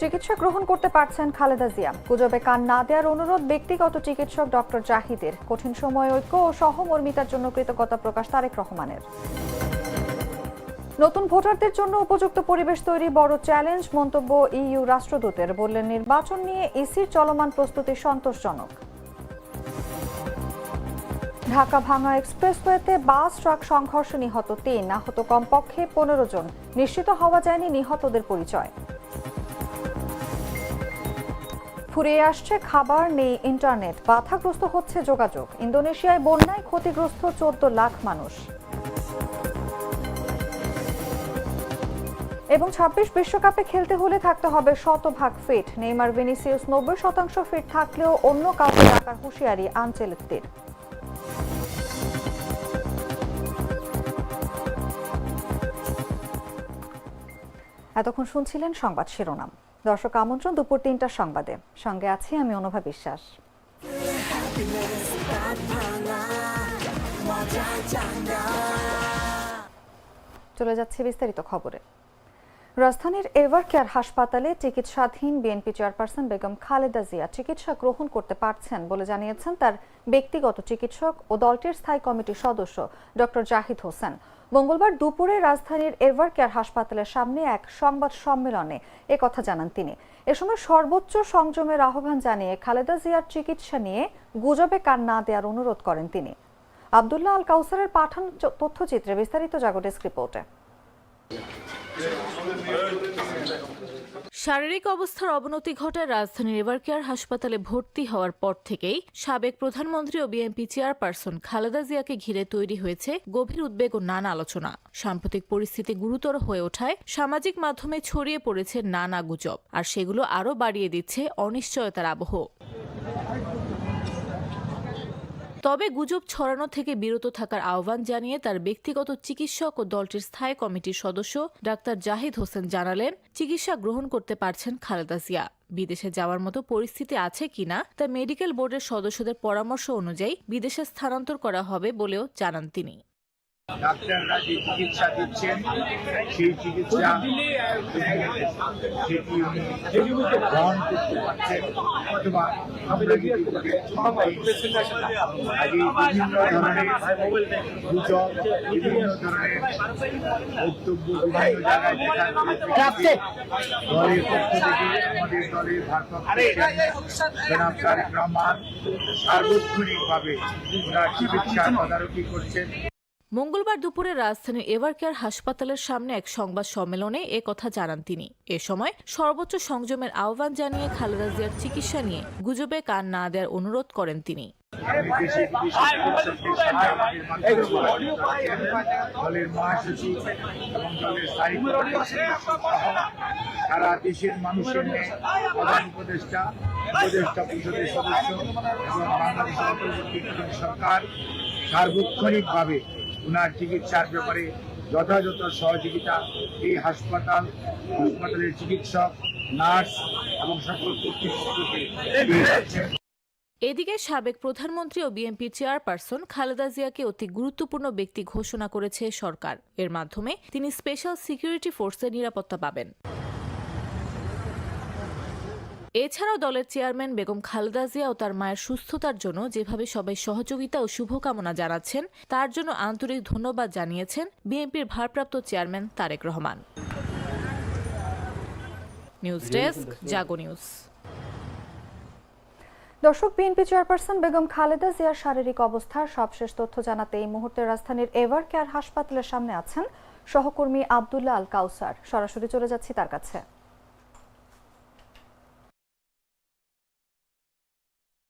চিকিৎসা গ্রহণ করতে পারছেন খালেদা জিয়া। গুজবে কান না দেওয়ার অনুরোধ ব্যক্তিগত চিকিৎসক ডক্টর জাহিদের। কঠিন সময় ঐক্য ও সহমর্মিতার জন্য কৃতজ্ঞতা প্রকাশ তারেক রহমানের। নতুন ভোটারদের জন্য উপযুক্ত পরিবেশ তৈরি বড় চ্যালেঞ্জ, মন্তব্য ইইউ রাষ্ট্রদূতের। বললেন, নির্বাচন নিয়ে ইসির চলমান প্রস্তুতি সন্তোষজনক। ঢাকা ভাঙা এক্সপ্রেসওয়েতে বাস, ট্রাক সংঘর্ষে নিহত তিন। আহত কমপক্ষে পনেরো জন। নিশ্চিত হওয়া যায়নি নিহতদের পরিচয়। ফুরিয়ে আসছে খাবার, নেই ইন্টারনেট। বাধাগ্রস্ত হচ্ছে যোগাযোগ। ইন্দোনেশিয়ায় বন্যায় ক্ষতিগ্রস্ত চোদ্দ লাখ মানুষ। এবং ছাব্বিশ বিশ্বকাপে খেলতে হলে থাকতে হবে শতভাগ ফিট নেইমার ভিনিসিয়াস নব্বই শতাংশ ফিট থাকলেও অন্য কাউকে ডাকার হুঁশিয়ারি আনচেলত্তির এতক্ষণ শুনছিলেন সংবাদ শিরোনাম। দর্শক আমন্ত্রণ দুপুর তিনটার সংবাদে। সঙ্গে আছি আমি অনুভা বিশ্বাস। চলে যাচ্ছে বিস্তারিত খবরে। রাজধানীর এভার কেয়ার হাসপাতালে চিকিৎসাধীন বিএনপি চেয়ারপারসন বেগম খালেদা জিয়া চিকিৎসা গ্রহণ করতে পারছেন বলে জানিয়েছেন তার ব্যক্তিগত চিকিৎসক ও দলটির স্থায়ী কমিটির সদস্য ডক্টর জাহিদ হোসেন। মঙ্গলবার দুপুরে রাজধানীর এভার কেয়ার হাসপাতালের সামনে এক সংবাদ সম্মেলনে কথা জানান তিনি। এ সময় সর্বোচ্চ সংযমের আহ্বান জানিয়ে খালেদা জিয়ার চিকিৎসা নিয়ে গুজবে কান না দেওয়ার অনুরোধ করেন তিনি। আবদুল্লাহ আল কাউসারের পাঠান তথ্যচিত্রে বিস্তারিত জাগো ডেস্ক রিপোর্টে। শারীরিক অবস্থার অবনতি ঘটায় রাজধানীর এভারকেয়ার হাসপাতালে ভর্তি হওয়ার পর থেকেই সাবেক প্রধানমন্ত্রী ও বিএনপি চেয়ারপারসন খালেদা জিয়াকে ঘিরে তৈরি হয়েছে গভীর উদ্বেগ ও নানা আলোচনা। সাম্প্রতিক পরিস্থিতি গুরুতর হয়ে ওঠায় সামাজিক মাধ্যমে ছড়িয়ে পড়েছে নানা গুজব, আর সেগুলো আরও বাড়িয়ে দিচ্ছে অনিশ্চয়তার আবহ। তবে গুজব ছড়ানো থেকে বিরত থাকার আহ্বান জানিয়ে তার ব্যক্তিগত চিকিৎসক ও দলটির স্থায়ী কমিটির সদস্য ডাক্তার জাহিদ হোসেন জানালেন, চিকিৎসা গ্রহণ করতে পারছেন খালেদা জিয়া। বিদেশে যাওয়ার মতো পরিস্থিতি আছে কিনা তা মেডিকেল বোর্ডের সদস্যদের পরামর্শ অনুযায়ী বিদেশে স্থানান্তর করা হবে বলেও জানান তিনি। ডাক্তাররা যে চিকিৎসা দিচ্ছেন সেই চিকিৎসা সেটি গ্রহণ করতে পারছেন অথবা আমরা যদি আগে বিভিন্ন ধরনের গুজব বিভিন্ন ধরনের বক্তব্য বিভিন্ন জায়গায় দলের পক্ষ থেকে আমাদের দলের ভারপ্রাপ্ত জনাব তারেক রহমান সার্বক্ষণিকভাবে ওনার চিকিৎসা তদারকি করছেন মঙ্গলবার দুপুরে রাজধানীর এভারকেয়ার হাসপাতালের সামনে এক সংবাদ সম্মেলনে এ কথা জানান তিনি। এ সময় সর্বোচ্চ সংযমের আহ্বান জানিয়ে খালেদা জিয়ার চিকিৎসা নিয়ে গুজবে কান না দেওয়ার অনুরোধ করেন তিনি। সারা দেশের মানুষের প্রধান উপদেষ্টা উপদেষ্টা পরিষদের সদস্য এবং অন্তর্বর্তীকালীন সরকার সার্বক্ষণিকভাবে ওনার চিকিৎসার ব্যাপারে যথাযথ সহযোগিতা এই হাসপাতাল, হাসপাতালের চিকিৎসক, নার্স এবং সকল কর্তৃপক্ষকে এদিকে সাবেক প্রধানমন্ত্রী ও বিএনপির চেয়ারপারসন খালেদা জিয়াকে অতি গুরুত্বপূর্ণ ব্যক্তি ঘোষণা করেছে সরকার। এর মাধ্যমে তিনি স্পেশাল সিকিউরিটি ফোর্সের নিরাপত্তা পাবেন। এছাড়াও দলের চেয়ারম্যান বেগম খালেদা জিয়া ও তার মায়ের সুস্থতার জন্য যেভাবে সবাই সহযোগিতা ও শুভকামনা জানাচ্ছেন, তার জন্য আন্তরিক ধন্যবাদ জানিয়েছেন বিএনপির ভারপ্রাপ্ত chairman Tarek Rahman. News desk, Jago news. দর্শক, বিএনপি চেয়ারপারসন বেগম খালেদা জিয়ার শারীরিক অবস্থার সবশেষ তথ্য জানাতে এই মুহূর্তে রাজধানীর এভার কেয়ার হাসপাতালের সামনে আছেন সহকর্মী আবদুল্লাহ আল কাউসার। সরাসরি চলে যাচ্ছি তার কাছে।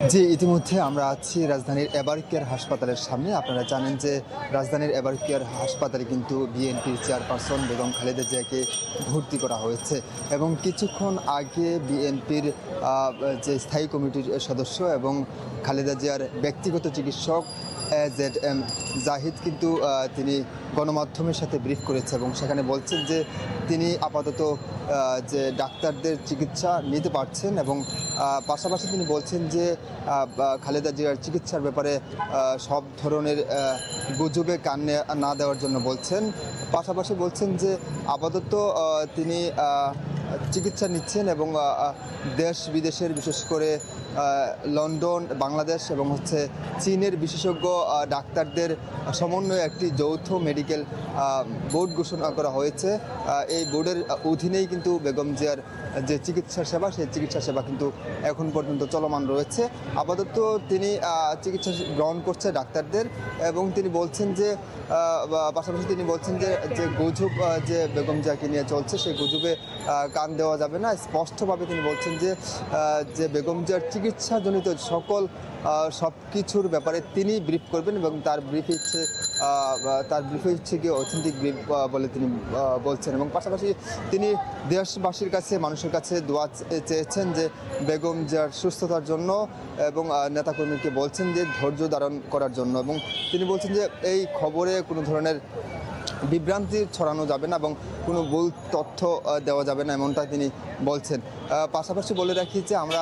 জি, ইতিমধ্যে আমরা আছি রাজধানীর এবারকেয়ার হাসপাতালের সামনে। আপনারা জানেন যে রাজধানীর এবারকেয়ার হাসপাতালে কিন্তু বিএনপির চেয়ারপারসন বেগম খালেদা জিয়াকে ভর্তি করা হয়েছে এবং কিছুক্ষণ আগে বিএনপির যে স্থায়ী কমিটির সদস্য এবং খালেদা জিয়ার ব্যক্তিগত চিকিৎসক জেড এম, জাহিদ কিন্তু তিনি গণমাধ্যমের সাথে ব্রিফ করেছে এবং সেখানে বলছেন যে তিনি আপাতত যে ডাক্তারদের চিকিৎসা নিতে পারছেন এবং পাশাপাশি তিনি বলছেন যে খালেদা জিয়ার চিকিৎসার ব্যাপারে সব ধরনের গুজবে কান না দেওয়ার জন্য বলছেন। পাশাপাশি বলছেন যে আপাতত তিনি চিকিৎসা নিচ্ছেন এবং দেশ বিদেশের বিশেষ করে লন্ডন, বাংলাদেশ এবং হচ্ছে চীনের বিশেষজ্ঞ ডাক্তারদের সমন্বয়ে একটি যৌথ মেডিকেল বোর্ড ঘোষণা করা হয়েছে। এই বোর্ডের অধীনেই কিন্তু বেগম জিয়ার যে চিকিৎসা সেবা, সেই চিকিৎসা সেবা কিন্তু এখন পর্যন্ত চলমান রয়েছে। আপাতত তিনি চিকিৎসা গ্রহণ করছে ডাক্তারদের এবং তিনি বলছেন যে পাশাপাশি তিনি বলছেন যে যে গুজব যে বেগম জিয়াকে নিয়ে চলছে, সেই গুজবে কান দেওয়া যাবে না। স্পষ্টভাবে তিনি বলছেন যে যে বেগম জিয়ার চিকিৎসাজনিত সকল সব কিছুর ব্যাপারে তিনি ব্রিফ করবেন এবং তার ব্রিফ হচ্ছে তার ব্রিফে গিয়ে অথেন্টিক ব্রিফ বলে তিনি বলছেন এবং পাশাপাশি তিনি দেশবাসীর কাছে, মানুষের কাছে দোয়া চেয়েছেন যে বেগম জিয়ার সুস্থতার জন্য এবং নেতাকর্মীকে বলছেন যে ধৈর্য ধারণ করার জন্য এবং তিনি বলছেন যে এই খবরে কোনো ধরনের বিভ্রান্তি ছড়ানো যাবে না এবং কোনো ভুল তথ্য দেওয়া যাবে না এমনটা তিনি বলছেন। পাশাপাশি বলে রাখি যে আমরা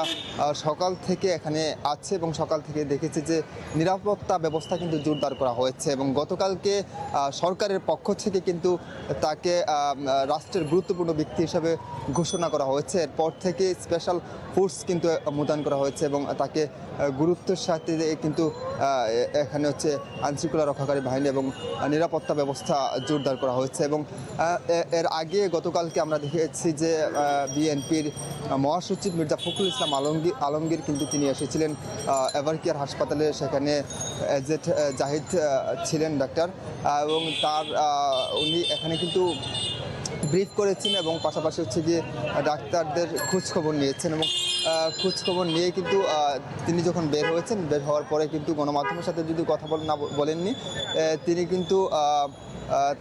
সকাল থেকে এখানে আছি এবং সকাল থেকে দেখেছি যে নিরাপত্তা ব্যবস্থা কিন্তু জোরদার করা হয়েছে এবং গতকালকে সরকারের পক্ষ থেকে কিন্তু তাকে রাষ্ট্রের গুরুত্বপূর্ণ ব্যক্তি হিসেবে ঘোষণা করা হয়েছে। এরপর থেকে স্পেশাল ফোর্স কিন্তু মোতায়েন করা হয়েছে এবং তাকে গুরুত্বের সাথে কিন্তু এখানে হচ্ছে আইনশৃঙ্খলা রক্ষাকারী বাহিনী এবং নিরাপত্তা ব্যবস্থা জোরদার করা হয়েছে এবং এর আগে গতকালকে আমরা দেখেছি যে বিএনপির মহাসচিব মির্জা ফখরুল ইসলাম আলমগীর আলমগীর কিন্তু তিনি এসেছিলেন এভারকেয়ার হাসপাতালে, সেখানে এজেট জাহিদ ছিলেন ডাক্তার। এবং তার উনি এখানে কিন্তু ব্রিফ করেছেন এবং পাশাপাশি হচ্ছে গিয়ে ডাক্তারদের খোঁজখবর নিয়েছেন এবং খোঁজখবর নিয়ে কিন্তু তিনি যখন বের হয়েছেন, বের হওয়ার পরে কিন্তু গণমাধ্যমের সাথে যদি কথা বল, না বলেননি তিনি কিন্তু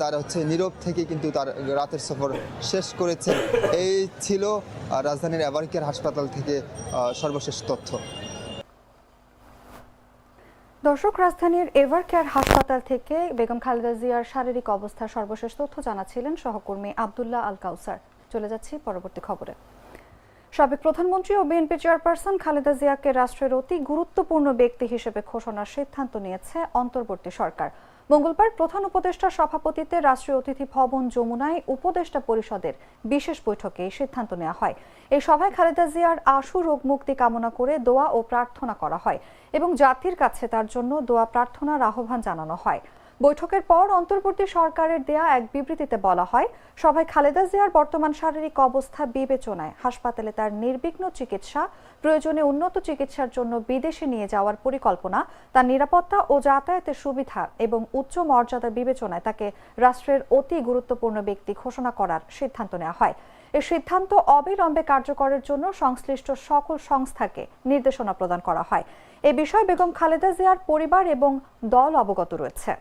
তার হচ্ছে নীরব থেকে কিন্তু তার রাতের সফর শেষ করেছেন। এই ছিল রাজধানীর অ্যাভারকেয়ার হাসপাতাল থেকে সর্বশেষ তথ্য। দর্শক রাজধানীর এভার কেয়ার হাসপাতাল থেকে বেগম খালেদা জিয়ার শারীরিক অবস্থা সর্বশেষ তথ্য জানাচ্ছিলেন সহকর্মী আবদুল্লাহ আল কাউসার। চলে যাচ্ছি পরবর্তী খবরে। সাবেক প্রধানমন্ত্রী ও বিএনপি চেয়ারপারসন খালেদা জিয়াকে রাষ্ট্রের অতি গুরুত্বপূর্ণ ব্যক্তি হিসেবে ঘোষণার সিদ্ধান্ত নিয়েছে অন্তর্বর্তী সরকার। মঙ্গলবার প্রধান উপদেষ্টার সভাপতিত্বে রাষ্ট্রীয় অতিথি ভবন যমুনায় উপদেষ্টা পরিষদের বিশেষ বৈঠকে সিদ্ধান্ত নেওয়া হয়। এই সভায় খালেদা জিয়ার আশু রোগ মুক্তি কামনা করে দোয়া ও প্রার্থনা করা হয় এবং জাতির কাছে তার জন্য দোয়া প্রার্থনার আহ্বান জানানো হয়। বৈঠকের পর অন্তর্বর্তী সরকারের দেয়া এক বিবৃতিতে বলা হয়, সভায় খালেদা জিয়ার বর্তমান শারীরিক অবস্থা বিবেচনায় হাসপাতালে তার নির্বিঘ্ন চিকিৎসা, প্রয়োজনে উন্নত চিকিৎসার জন্য বিদেশে নিয়ে যাওয়ার পরিকল্পনা, তার নিরাপত্তা ও যাতায়াতের সুবিধা এবং উচ্চ মর্যাদা বিবেচনায় তাকে রাষ্ট্রের অতি গুরুত্বপূর্ণ ব্যক্তি ঘোষণা করার সিদ্ধান্ত নেওয়া হয়। এই সিদ্ধান্ত অবিলম্বে কার্যকরের জন্য সংশ্লিষ্ট সকল সংস্থাকে নির্দেশনা প্রদান করা হয়। এ বিষয়ে বেগম খালেদা জিয়ার পরিবার এবং দল অবগত রয়েছে।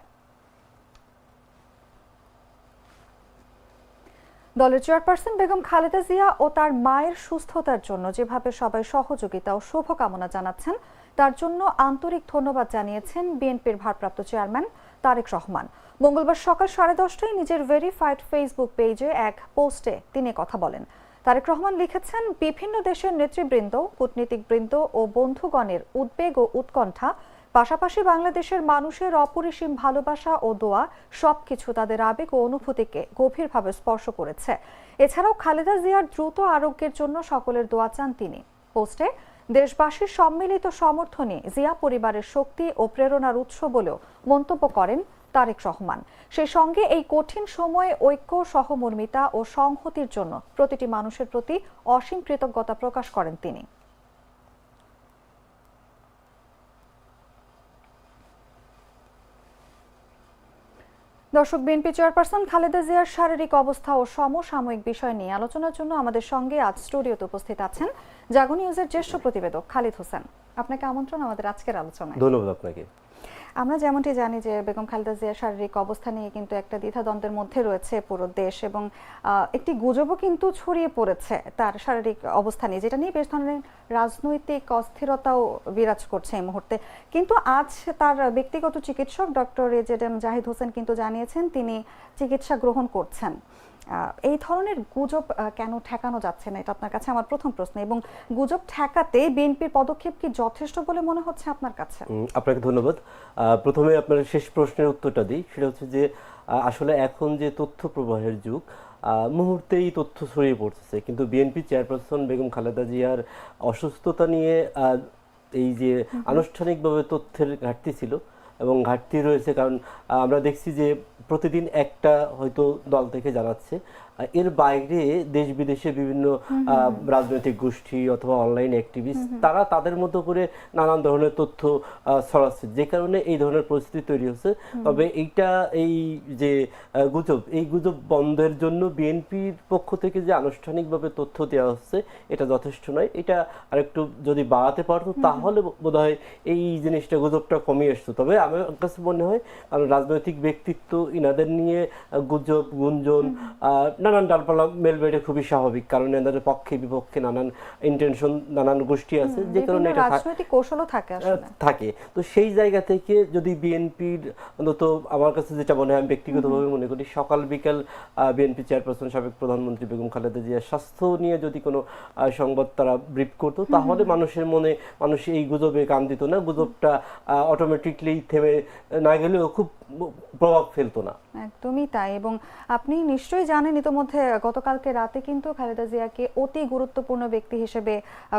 দলের চেয়ারপারসন বেগম খালেদা জিয়া ও তার মায়ের সুস্থতার জন্য যেভাবে সবাই সহযোগিতা ও শুভকামনা জানাচ্ছেন, তার জন্য আন্তরিক ধন্যবাদ জানিয়েছেন বিএনপির ভারপ্রাপ্ত চেয়ারম্যান তারেক রহমান। মঙ্গলবার সকাল সাড়ে দশটায় নিজের ভেরিফাইড ফেসবুক পেজে এক পোস্টে তিনি কথা বলেন। তারেক রহমান লিখেছেন, বিভিন্ন দেশের নেতৃবৃন্দ, কূটনীতিকবৃন্দ ও বন্ধুগণের উদ্বেগ ও উৎকণ্ঠা পাশাপাশি বাংলাদেশের মানুষের অপরিসীম ভালোবাসা ও দোয়া সবকিছু তাদের আবেগ ও অনুভূতিকে গভীরভাবে স্পর্শ করেছে। এছাড়াও খালেদা জিয়ার দ্রুত আরোগ্যের জন্য সকলের দোয়া চান তিনি। পোস্টে, দেশবাসীর সম্মিলিত সমর্থনে জিয়া পরিবারের শক্তি ও প্রেরণার উৎস বলেও মন্তব্য করেন তারেক রহমান। সেই সঙ্গে এই কঠিন সময়ে ঐক্য, সহমর্মিতা ও সংহতির জন্য প্রতিটি মানুষের প্রতি অসীম কৃতজ্ঞতা প্রকাশ করেন তিনি। দর্শক বিএনপি চেয়ারপারসন খালেদা জিয়ার শারীরিক অবস্থা ও সমসাময়িক বিষয় নিয়ে আলোচনার জন্য আমাদের সঙ্গে আজ স্টুডিওতে উপস্থিত আছেন জাগো নিউজের জ্যেষ্ঠ প্রতিবেদক খালিদ হোসেন। আপনাকে আমন্ত্রণ আমাদের আজকের আলোচনায়। ধন্যবাদ আপনাকে। আমরা যেমনটি জানি যে বেগম খালেদা জিয়ার শারীরিক অবস্থা নিয়ে কিন্তু একটা দ্বিধাদ্বন্দ্বের মধ্যে রয়েছে পুরো দেশ এবং একটি গুজবও কিন্তু ছড়িয়ে পড়েছে তার শারীরিক অবস্থা নিয়ে, যেটা নিয়ে বেশ ধরনের রাজনৈতিক অস্থিরতাও বিরাজ করছে এই মুহূর্তে। কিন্তু আজ তার ব্যক্তিগত চিকিৎসক doctor A Z M Zahid Hossain কিন্তু জানিয়েছেন তিনি চিকিৎসা গ্রহণ করছেন। এই ধরনের গুজব কেন ঠেকানো যাচ্ছে না? এটা আপনার কাছে আমার প্রথম প্রশ্ন। এবং গুজব ঠেকাতে বিএনপির পদক্ষেপ কি যথেষ্ট বলে মনে হচ্ছে আপনার কাছে? আপনাকে ধন্যবাদ। প্রথমে আপনার শেষ প্রশ্নের উত্তরটা দিই। সেটা হচ্ছে যে আসলে এখন যে তথ্য প্রবাহের যুগ মুহূর্তেই তথ্য ছড়িয়ে পড়তেছে। কিন্তু বিএনপি চেয়ারপারসন বেগম খালেদা জিয়ার অসুস্থতা নিয়ে এই যে আনুষ্ঠানিকভাবে তথ্যের ঘাটতি ছিল এবং ঘাটতি রয়েছে কারণ আমরা দেখছি যে প্রতিদিন একটা হয়তো দল থেকে জানাচ্ছে। এর বাইরে দেশ বিদেশে বিভিন্ন রাজনৈতিক গোষ্ঠী অথবা অনলাইন অ্যাক্টিভিস্ট তারা তাদের মতো করে নানান ধরনের তথ্য ছড়াচ্ছে। যে কারণে এই ধরনের পরিস্থিতি তৈরি হচ্ছে। তবে এইটা এই যে গুজব এই গুজব বন্ধের জন্য বিএনপির পক্ষ থেকে যে আনুষ্ঠানিকভাবে তথ্য দেওয়া হচ্ছে এটা যথেষ্ট নয়। এটা আরেকটু যদি বাড়াতে পারতো তাহলে বোধ হয় এই জিনিসটা গুজবটা কমিয়ে আসতো। তবে আমার কাছে মনে হয় কারণ রাজনৈতিক ব্যক্তিত্ব ইনাদের নিয়ে গুজব গুঞ্জন নানান ডালপালা মেল বেড়ে খুবই স্বাভাবিক কারণ এনাদের পক্ষে বিপক্ষে নানান ইন্টেনশন নানান গোষ্ঠী আছে যে কারণে এটা রাজনৈতিক কৌশলও থাকে আসলে। থাকে। তো সেই জায়গা থেকে যদি বিএনপির অন্তত আমার কাছে যেটা মনে হয় আমি ব্যক্তিগতভাবে মনে করি সকাল বিকাল বিএনপি চেয়ারপারসন সাবেক প্রধানমন্ত্রী বেগম খালেদা জিয়ার স্বাস্থ্য নিয়ে যদি কোনো সংবাদ তারা ব্রিফ করতো তাহলে মানুষের মনে মানুষ এই গুজবে কান দিত না গুজবটা অটোমেটিকলি থেমে না গেলেও খুব প্রভাব ফেলতো না। একদমই তাই এবং আপনি নিশ্চয়ই জানেন ইতোমধ্যে গতকালকে রাতে কিন্তু খালেদা জিয়াকে অতি গুরুত্বপূর্ণ ব্যক্তি হিসেবে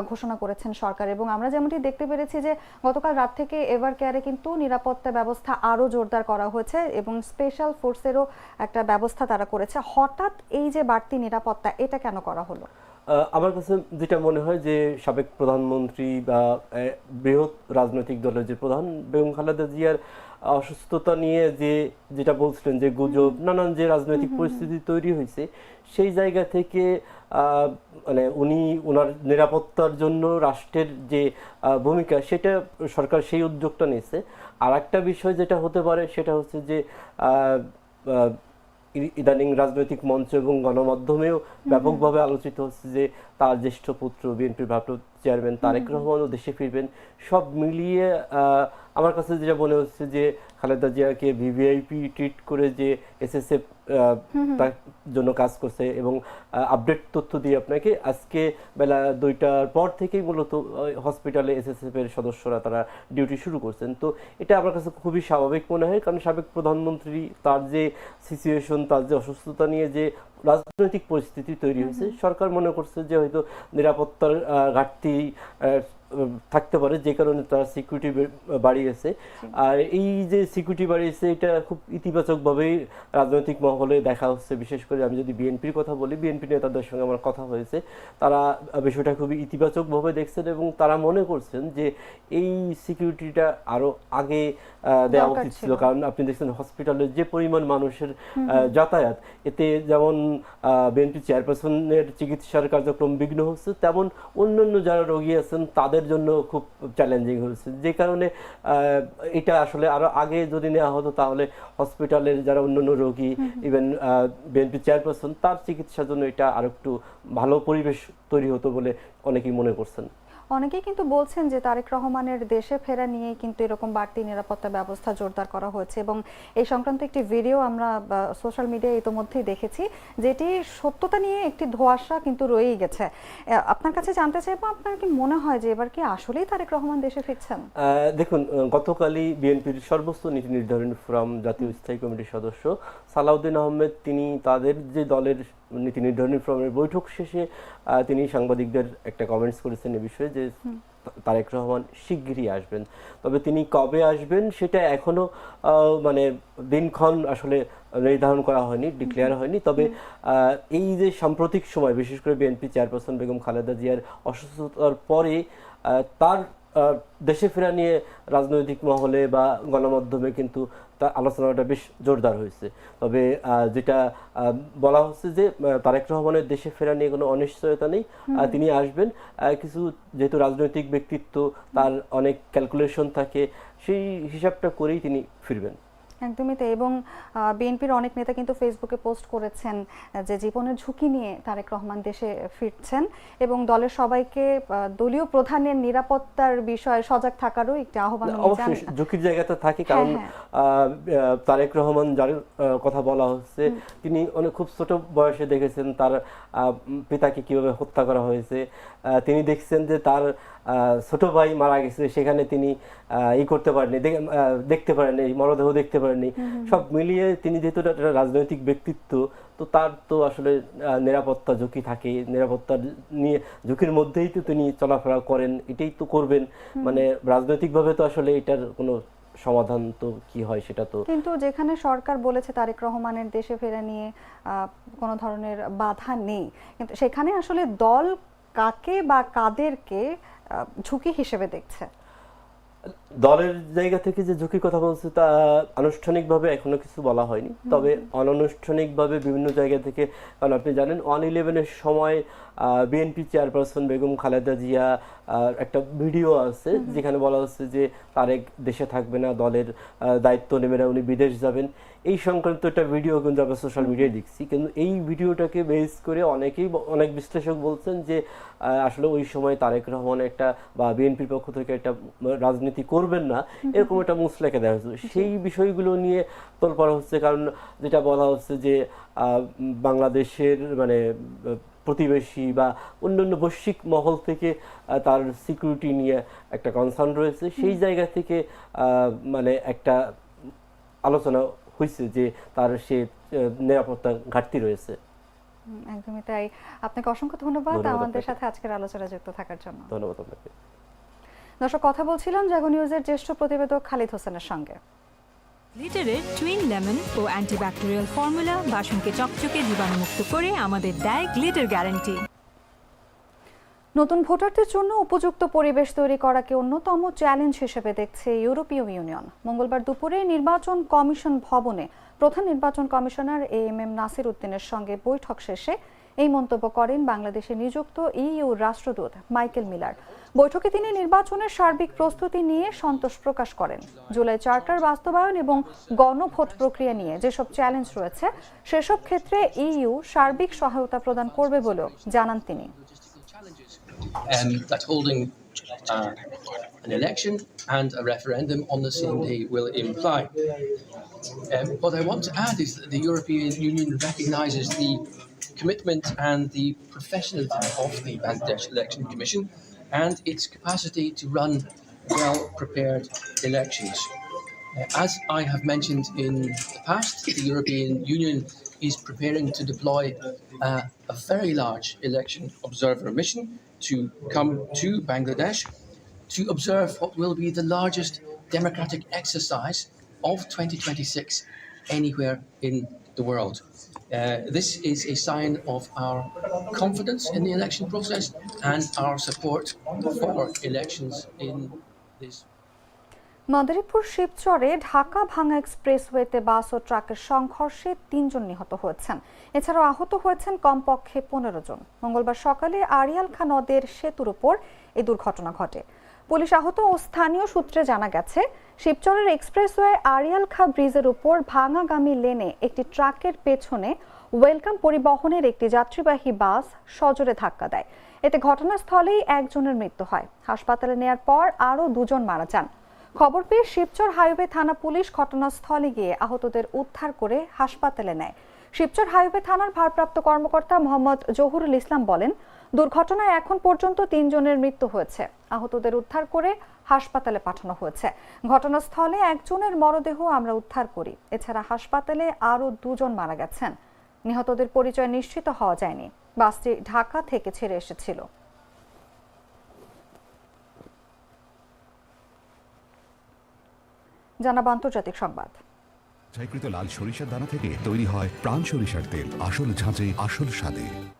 ঘোষণা করেছেন সরকার। এবং আমরা যেমনটি দেখতে পেরেছি যে গতকাল রাত থেকে এভার কেয়ারে কিন্তু নিরাপত্তা ব্যবস্থা আরও জোরদার করা হয়েছে এবং স্পেশাল ফোর্সেরও একটা ব্যবস্থা তারা করেছে। হঠাৎ এই যে বাড়তি নিরাপত্তা, এটা কেন করা হলো? আমার কাছে যেটা মনে হয় যে সাবেক প্রধানমন্ত্রী বা বৃহৎ রাজনৈতিক দলের যে প্রধান বেগম খালেদা জিয়ার অসুস্থতা নিয়ে যে যেটা বলছিলেন যে গুজব নানান যে রাজনৈতিক পরিস্থিতি তৈরি হয়েছে সেই জায়গা থেকে মানে উনি ওনার নিরাপত্তার জন্য রাষ্ট্রের যে ভূমিকা সেটা সরকার সেই উদ্যোগটা নিয়েছে। আর একটা বিষয় যেটা হতে পারে সেটা হচ্ছে যে ইদানিং রাজনৈতিক মঞ্চ এবং গণমাধ্যমেও ব্যাপকভাবে আলোচিত হচ্ছে যে তার জ্যেষ্ঠ পুত্র বিএনপির ভারপ্রাপ্ত চেয়ারম্যান তারেক রহমানও দেশে ফিরবেন। সব মিলিয়ে আহ, আমার কাছে যেটা মনে হচ্ছে যে খালেদা জিয়াকে ভিভিআইপি ট্রিট করে যে এসএসএফ তার জন্য কাজ করছে এবং আপডেট তথ্য দিয়ে আপনাকে আজকে বেলা দুইটার পর থেকেই মূলত হসপিটালে এসএসএফ এর সদস্যরা তারা ডিউটি শুরু করছেন। তো এটা আমার কাছে খুবই স্বাভাবিক মনে হয় কারণ সাবেক প্রধানমন্ত্রী তার যে সিচুয়েশন তার যে অসুস্থতা নিয়ে যে রাজনৈতিক পরিস্থিতি তৈরি হয়েছে সরকার মনে করছে যে হয়তো নিরাপত্তার ঘাটতি থাকতে পারে যে কারণে তারা সিকিউরিটি বাড়িয়েছে। আর এই যে সিকিউরিটি বাড়িয়েছে এটা খুব ইতিবাচকভাবেই রাজনৈতিক মহলে দেখা হচ্ছে। বিশেষ করে আমি যদি বিএনপির কথা বলি বিএনপি নেতাদের সঙ্গে আমার কথা হয়েছে তারা বিষয়টা খুবই ইতিবাচকভাবে দেখছেন এবং তারা মনে করছেন যে এই সিকিউরিটিটা আরও আগে দেওয়া উচিত ছিল। কারণ আপনি দেখছেন হসপিটালের যে পরিমাণ মানুষের যাতায়াত এতে যেমন বিএনপি চেয়ারপারসনের চিকিৎসার কার্যক্রম বিঘ্ন হচ্ছে তেমন অন্যান্য যারা রোগী আছেন তাদের জন্য খুব চ্যালেঞ্জিং হচ্ছে। যে কারণে এটা আসলে আরও আগে যদি নেওয়া হতো তাহলে হসপিটালের যারা অন্যান্য রোগী ইভেন বিএনপি চেয়ারপারসন তার চিকিৎসার জন্য এটা আরেকটু ভালো পরিবেশ তৈরি হতো বলে অনেকেই মনে করছেন। অনেকেই কিন্তু বলছেন যে তারেক রহমানের দেশে ফেরা নিয়েই কিন্তু এরকম বাড়তি নিরাপত্তা ব্যবস্থা জোরদার করা হয়েছে। এবং এই সংক্রান্ত একটি ভিডিও আমরা সোশ্যাল মিডিয়ায় ইতোমধ্যেই দেখেছি, যেটি সত্যতা নিয়ে একটি ধোঁয়াশা কিন্তু রয়েই গেছে। আপনার কাছে জানতে চাইব, আপনার কি মনে হয় যে এবার কি আসলেই তারেক রহমান দেশে ফিরছেন? দেখুন গতকালই বিএনপির সর্বোচ্চ নীতি নির্ধারণী ফোরাম জাতীয় স্থায়ী কমিটির সদস্য সালাউদ্দিন আহমেদ, তিনি তাদের যে দলের নীতি নির্ধারণী ফোরামের বৈঠক শেষে তিনি সাংবাদিকদের একটা কমেন্টস করেছেন এ বিষয়ে যে তারেক রহমান শিগগিরই আসবেন। তবে তিনি কবে আসবেন সেটা এখনও মানে দিনক্ষণ আসলে নির্ধারণ করা হয়নি ডিক্লেয়ার হয়নি। তবে এই যে সাম্প্রতিক সময় বিশেষ করে বিএনপি চেয়ারপারসন বেগম খালেদা জিয়ার অসুস্থতার পরে তার দেশে ফেরা নিয়ে রাজনৈতিক মহলে বা গণমাধ্যমে কিন্তু তার আলোচনাটা বেশ জোরদার হয়েছে। তবে যেটা বলা হচ্ছে যে তারেক রহমানের দেশে ফেরা নিয়ে কোনো অনিশ্চয়তা নেই। তিনি আসবেন। কিছু যেহেতু রাজনৈতিক ব্যক্তিত্ব তার অনেক ক্যালকুলেশন থাকে সেই হিসাবটা করেই তিনি ফিরবেন। একদমই তাই এবং বিএনপির অনেক নেতা কিন্তু ফেসবুকে পোস্ট করেছেন যে জীবনের ঝুঁকি নিয়ে তারেক রহমান দেশে ফিরছেন এবং দলের সবাইকে দলীয় প্রধানের নিরাপত্তার বিষয়ে সজাগ থাকারও একটি আহ্বান অবশ্যই। ঝুঁকির জায়গাতে থাকে কারণ হ্যাঁ। আহ, আহ, তারেক রহমান যার কথা বলা হচ্ছে তিনি অনেক খুব ছোট বয়সে দেখেছেন তার পিতাকে কীভাবে হত্যা করা হয়েছে তিনি দেখছেন যে তার আহ, ছোট ভাই মারা গেছে সেখানে তিনি আহ, ই করতে পারেননি দেখতে পারেননি মরদেহ দেখতে পারেননি সব মিলিয়ে তিনি যেহেতু একটা রাজনৈতিক ব্যক্তিত্ব তো তার তো আসলে নিরাপত্তা ঝুঁকি থাকে নিরাপত্তা নিয়ে ঝুঁকির মধ্যেই তো তিনি চলাফেরা করেন এটাই তো করবেন। মানে রাজনৈতিকভাবে তো আসলে এটার কোনো সমাধান তো কি হয় সেটা তো কিন্তু যেখানে সরকার বলেছে তারেক রহমানের দেশে ফেরা নিয়ে আহ, কোনো ধরনের বাধা নেই। কিন্তু সেখানে আসলে দল কাকে বা কাদেরকে ঝুঁকি হিসেবে দেখছে? দলের জায়গা থেকে যে ঝুঁকির কথা বলছে তা আনুষ্ঠানিকভাবে এখনও কিছু বলা হয়নি। তবে অনানুষ্ঠানিকভাবে বিভিন্ন জায়গা থেকে কারণ আপনি জানেন ওয়ান ইলেভেনের সময় বিএনপি চেয়ারপারসন বেগম খালেদা জিয়া একটা ভিডিও আছে যেখানে বলা হচ্ছে যে তারেক দেশে থাকবে না দলের দায়িত্ব নেবে না উনি বিদেশ যাবেন। এই সংক্রান্ত একটা ভিডিও কিন্তু আমরা সোশ্যাল মিডিয়ায় দেখছি। কিন্তু এই ভিডিওটাকে বেস করে অনেকেই অনেক বিশ্লেষক বলছেন যে আসলে ওই সময় তারেক রহমান একটা বা বিএনপির পক্ষ থেকে একটা রাজনীতি করবেন না এরকম একটা মুসলেকে দেখা হচ্ছে সেই বিষয়গুলো নিয়ে তোলপাড় হচ্ছে কারণ যেটা বলা হচ্ছে যে বাংলাদেশের মানে প্রতিবেশী বা অন্যান্য বৈশ্বিক মহল থেকে তার সিকিউরিটি নিয়ে একটা কনসার্ন রয়েছে। সেই জায়গা থেকে মানে একটা আলোচনা হয়েছে যে তার সে নিরাপত্তা ঘাটতি রয়েছে। একদমই তাই। আপনাকে অসংখ্য ধন্যবাদ। ধন্যবাদ আমাদের সাথে আজকের আলোচনা যুক্ত থাকার জন্য। ধন্যবাদ আপনাকে। দর্শক কথা বলছিলাম জাগো নিউজের জ্যেষ্ঠ প্রতিবেদক খালিদ হোসেনের সঙ্গে। লিটারের টুইন লেমন ও অ্যান্টিব্যাকটেরিয়াল ফর্মুলা বাসনকে চকচকে জীবাণুমুক্ত করে আমাদের দেয় গ্লিটার গ্যারান্টি। নতুন ভোটারদের জন্য উপযুক্ত পরিবেশ তৈরি করাকে অন্যতম চ্যালেঞ্জ হিসেবে দেখছে ইউরোপীয় ইউনিয়ন। মঙ্গলবার দুপুরে নির্বাচন কমিশন ভবনে প্রধান নির্বাচন commissioner A M M Nasir উদ্দিনের সঙ্গে বৈঠক শেষে এই মন্তব্য করেন বাংলাদেশে নিযুক্ত ইইউ রাষ্ট্রদূত মাইকেল মিলার। বৈঠকে তিনি নির্বাচনের সার্বিক প্রস্তুতি নিয়ে সন্তোষ প্রকাশ করেন। জুলাই চার্টার বাস্তবায়ন এবং গণভোট প্রক্রিয়া নিয়ে যেসব চ্যালেঞ্জ রয়েছে সেসব ক্ষেত্রে ইইউ সার্বিক সহায়তা প্রদান করবে বলেও জানান তিনি। Uh, an election and a referendum on the same day will imply. Um, what I want to add is that the European Union recognises the commitment and the professionalism of the Bangladesh Election Commission and its capacity to run well prepared elections. Uh, As I have mentioned in the past, the European Union is preparing to deploy uh, a very large election observer mission to come to Bangladesh to observe what will be the largest democratic exercise of 2026 anywhere in the world. Uh, this is a sign of our confidence in the election process and our support for elections in this. Madaripur শিবচরে Dhaka ভাঙা এক্সপ্রেসওয়েতে বাস ও ট্রাকের সংঘর্ষে তিনজন নিহত হয়েছেন। এছাড়াও আহত হয়েছেন কমপক্ষে পনেরো জন। মঙ্গলবার সকালে আড়িয়াল খা নদের সেতুর উপর এই দুর্ঘটনা ঘটে। পুলিশ আহত ও স্থানীয় সূত্রে জানা গেছে, শিবচরের এক্সপ্রেসওয়ে আড়িয়াল খা ব্রিজের উপর ভাঙাগামী লেনে একটি ট্রাকের পেছনে ওয়েলকাম পরিবহনের একটি যাত্রীবাহী বাস সজোরে ধাক্কা দেয়। এতে ঘটনাস্থলেই একজনের মৃত্যু হয়। হাসপাতালে নেয়ার পর আরও দুজন মারা যান। খবর পেয়ে শিবচর হাইওয়ে থানা পুলিশ ঘটনাস্থলে গিয়ে আহতদের উদ্ধার করে হাসপাতালে নেয়। শিবচর হাইওয়ে থানার ভারপ্রাপ্ত কর্মকর্তা মোহাম্মদ জহুরুল ইসলাম বলেন দুর্ঘটনায় এখন পর্যন্ত তিনজনের মৃত্যু হয়েছে। আহতদের উদ্ধার করে হাসপাতালে পাঠানো হয়েছে। ঘটনাস্থলে একজনের মরদেহ আমরা উদ্ধার করি। এছাড়া হাসপাতালে আরও দুজন মারা গেছেন। নিহতদের পরিচয় নিশ্চিত হওয়া যায়নি। বাসটি ঢাকা থেকে ছেড়ে এসেছিল। জানাব আন্তর্জাতিক সংবাদ। ছাইকৃত লাল সরিষার দানা থেকে তৈরি হয় প্রাণ সরিষার তেল। আসল ঝাঁঝে, আসল স্বাদে।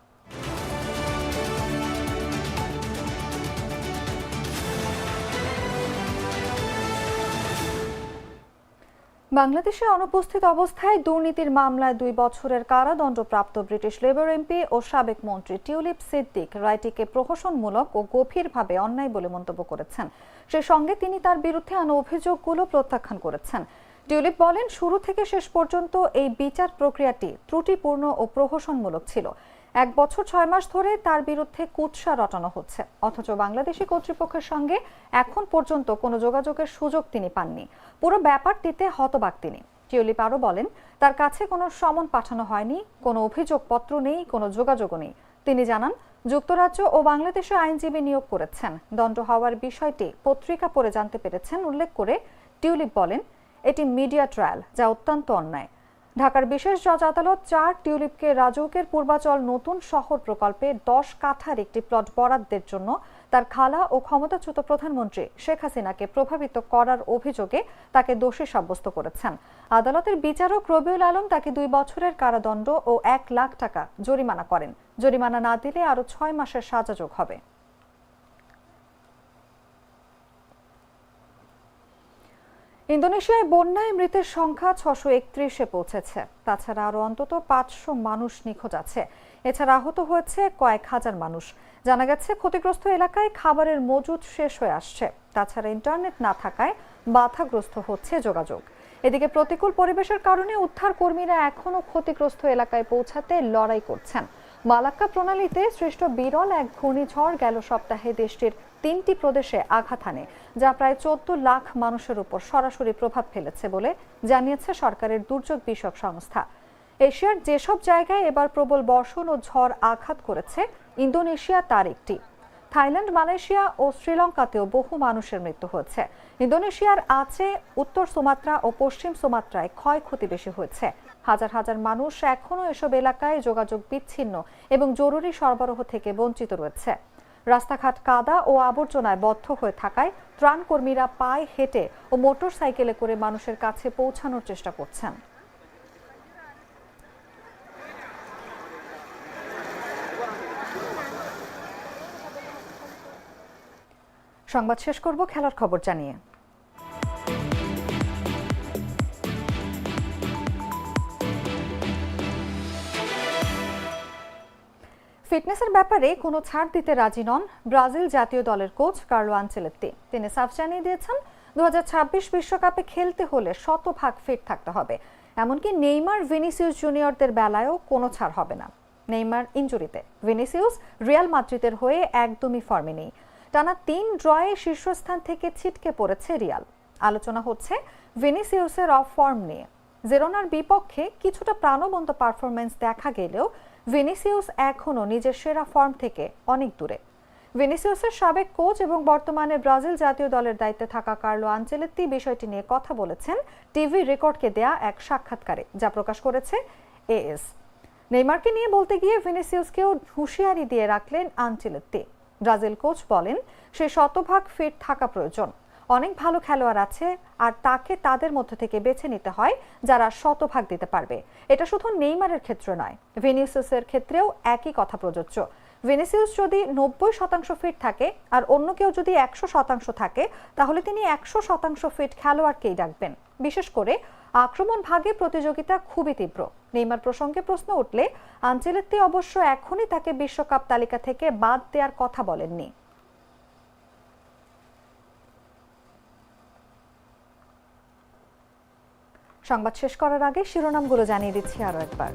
বাংলাদেশে অনুপস্থিত অবস্থায় দুর্নীতির মামলায় দুই বছরের কারাদণ্ডপ্রাপ্ত ব্রিটিশ লেবার এমপি ও সাবেক মন্ত্রী টিউলিপ সিদ্দিক রায়টিকে প্রহসনমূলক ও গভীরভাবে অন্যায় বলে মন্তব্য করেছেন। সেই সঙ্গে তিনি তার বিরুদ্ধে আনা অভিযোগগুলো প্রত্যাখ্যান করেছেন। টিউলিপ বলেন, শুরু থেকে শেষ পর্যন্ত এই বিচার প্রক্রিয়াটি ত্রুটিপূর্ণ ও প্রহসনমূলক ছিল। এক বছর ছয় মাস ধরে তার বিরুদ্ধে কুৎসা রটানো হচ্ছে। অথচ বাংলাদেশি কর্তৃপক্ষের সঙ্গে এখন পর্যন্ত কোনো যোগাযোগের সুযোগ তিনি পাননি। পুরো ব্যাপারটিতে হতবাক তিনি। টিউলিপ আরও বলেন, তার কাছে কোনো সমন পাঠানো হয়নি, কোনো অভিযোগপত্র নেই, কোনো যোগাযোগও নেই। তিনি জানান, যুক্তরাজ্য ও বাংলাদেশে আইনজীবী নিয়োগ করেছেন। দণ্ড হওয়ার বিষয়টি পত্রিকা পড়ে জানতে পেরেছেন, উল্লেখ করে টিউলিপ বলেন, এটি মিডিয়া ট্রায়াল, যা অত্যন্ত অন্যায়। ঢাকার বিশেষ জজ আদালত চার টিউলিপকে রাজৌকের পূর্বাচল নতুন শহর প্রকল্পে দশ কাঠার একটি প্লট বরাদ্দের জন্য তার খালা ও ক্ষমতাচ্যুত প্রধানমন্ত্রী শেখ হাসিনাকে প্রভাবিত করার অভিযোগে তাকে দোষী সাব্যস্ত করেছেন। আদালতের বিচারক রবিউল আলম তাকে দুই বছরের কারাদণ্ড ও এক লাখ টাকা জরিমানা করেন। জরিমানা না দিলে আরও ছয় মাসের সাজা যোগ হবে। ইন্দোনেশিয়ায় বন্যায় মৃতের সংখ্যা ছশো একত্রিশে পৌঁছেছে। তাছাড়া আরও অন্তত পাঁচশো মানুষ নিখোঁজ আছে। এছাড়া আহত হয়েছে কয়েক হাজার মানুষ। জানা গেছে, ক্ষতিগ্রস্ত এলাকায় খাবারের মজুদ শেষ হয়ে আসছে। তাছাড়া ইন্টারনেট না থাকায় বাধাগ্রস্ত হচ্ছে যোগাযোগ। এদিকে প্রতিকূল পরিবেশের কারণে উদ্ধার কর্মীরা এখনও ক্ষতিগ্রস্ত এলাকায় পৌঁছাতে লড়াই করছেন। মালাক্কা প্রণালীতে সৃষ্ট বিরল এক ঘূর্ণিঝড় গেল সপ্তাহে দেশটির তিনটি প্রদেশে আঘাত হানে, যা প্রায় চোদ্দ লাখ মানুষের উপর সরাসরি প্রভাব ফেলেছে বলে জানিয়েছে সরকারের দুর্যোগ বিষয়ক সংস্থা। এশিয়ার যেসব জায়গায় এবার প্রবল বর্ষণ ও ঝড় আঘাত করেছে, ইন্দোনেশিয়া তার একটি। থাইল্যান্ড, মালয়েশিয়া ও শ্রীলঙ্কাতেও বহু মানুষের মৃত্যু হয়েছে। ইন্দোনেশিয়ার আছে উত্তর সুমাত্রা ও পশ্চিম সুমাত্রায় ক্ষয়ক্ষতি বেশি হয়েছে। হাজার হাজার মানুষ এখনও এসব এলাকায় যোগাযোগ বিচ্ছিন্ন এবং জরুরি সরবরাহ থেকে বঞ্চিত রয়েছে। রাস্তাঘাট কাদা ও আবর্জনায় বদ্ধ হয়ে থাকায় ত্রাণ কর্মীরা পায়ে হেঁটে ও মোটর সাইকেলে করে মানুষের কাছে পৌঁছানোর চেষ্টা করছেন। সংবাদ শেষ করব, খেলার খবর জানিয়ে। ফিটনেসের ব্যাপারে কোনো ছাড় দিতে রাজি নন ব্রাজিল জাতীয় দলের কোচ কার্লো আনচেলেত্তি। তিনি সাফ জানিয়ে দিয়েছেন দু বিশ্বকাপে খেলতে হলে শতভাগ ফিট থাকতে হবে। এমনকি নেইমার ভিনিসিয়াস জুনিয়রদের বেলায়ও কোনো ছাড় হবে না। নেইমার ইঞ্জুরিতে ভিনিসিয়াস রিয়াল মাদ্রিদের হয়ে একদমই ফর্মে নেই। টানা তিন ড্রয়ে শীর্ষস্থান থেকে ছিটকে পড়েছে রিয়াল। আলোচনা হচ্ছে ভিনিসিয়াসের অফ ফর্ম নিয়ে। জেরোনার বিপক্ষে কিছুটা প্রাণবন্ত পারফরমেন্স দেখা গেলেও ভিনিসিয়াস এখনও নিজের সেরা ফর্ম থেকে অনেক দূরে। ভিনিসিয়াসের সাবেক কোচ এবং বর্তমানে ব্রাজিল জাতীয় দলের দায়িত্বে থাকা কার্লো আঞ্চেলেত্তি বিষয়টি নিয়ে কথা বলেছেন টিভি রেকর্ডকে দেয়া এক সাক্ষাৎকারে, যা প্রকাশ করেছে এএস। নেইমারকে নিয়ে বলতে গিয়ে ভিনিসিয়াসকেও হুঁশিয়ারি দিয়ে রাখলেন আঞ্চেলেত্তি ব্রাজিল কোচ বলেন, সে শতভাগ ফিট থাকা প্রয়োজন। অনেক ভালো খেলোয়াড় আছে আর তাকে তাদের মধ্যে থেকে বেছে নিতে হয় যারা শতভাগ দিতে পারবে। এটা শুধু নেইমারের ক্ষেত্রে নয় ভিনিসিয়াসের ক্ষেত্রেও একই কথা প্রযোজ্য। ভিনিসিয়াস যদি নব্বই শতাংশ ফিট থাকে আর অন্য কেউ যদি একশো শতাংশ থাকে, তাহলে তিনি একশো শতাংশ ফিট খেলোয়াড়কেই ডাকবেন। বিশেষ করে আক্রমণ ভাগে প্রতিযোগিতা খুবই তীব্র। নেইমার প্রসঙ্গে প্রশ্ন উঠলে, আঞ্চেলেত্তি অবশ্য এখনই তাকে বিশ্বকাপ তালিকা থেকে বাদ দেওয়ার কথা বলেননি। সংবাদ শেষ করার আগে শিরোনামগুলো জানিয়ে দিচ্ছি আরও একবার।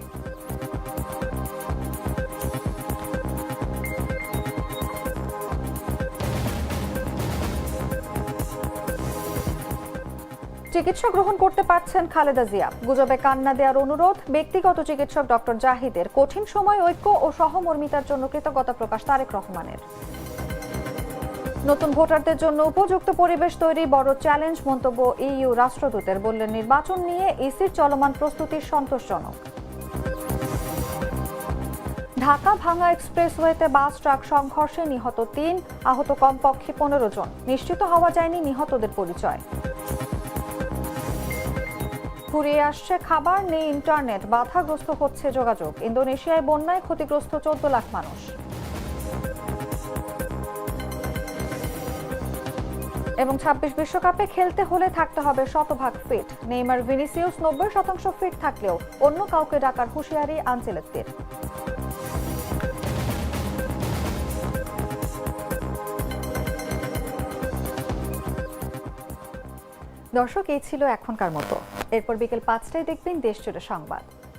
চিকিৎসা গ্রহণ করতে পারছেন খালেদা জিয়া। গুজবে কান্না দেওয়ার অনুরোধ, ব্যক্তিগত চিকিৎসক ডক্টর জাহিদের। কঠিন সময় ঐক্য ও সহমর্মিতার জন্য কৃতজ্ঞতা প্রকাশ তারেক রহমানের। নতুন ভোটারদের জন্য উপযুক্ত পরিবেশ তৈরি বড় চ্যালেঞ্জ মন্তব্য ইইউ রাষ্ট্রদূতের। বললেন, নির্বাচন নিয়ে ইসির চলমান প্রস্তুতি সন্তোষজনক। ঢাকা ভাঙা এক্সপ্রেসওয়েতে বাস, ট্রাক সংঘর্ষে নিহত তিন, আহত কমপক্ষে পনেরো জন। নিশ্চিত হওয়া যায়নি নিহতদের পরিচয়। ফুরিয়ে আসছে খাবার, নেই ইন্টারনেট, বাধাগ্রস্ত হচ্ছে যোগাযোগ। ইন্দোনেশিয়ায় বন্যায় ক্ষতিগ্রস্ত চোদ্দ লাখ মানুষ। এবং ছাব্বিশ বিশ্বকাপে খেলতে হলে থাকতে হবে শতভাগ ফিট। নেইমার ভিনিসিয়াস নব্বই শতাংশ ফিট থাকলেও অন্য কাউকে ডাকার হুঁশিয়ারি আঞ্চেলেত্তির দর্শক, এই ছিল এখনকার মতো। এরপর বিকেল পাঁচটায় দেখবেন দেশ জুড়ে সংবাদ।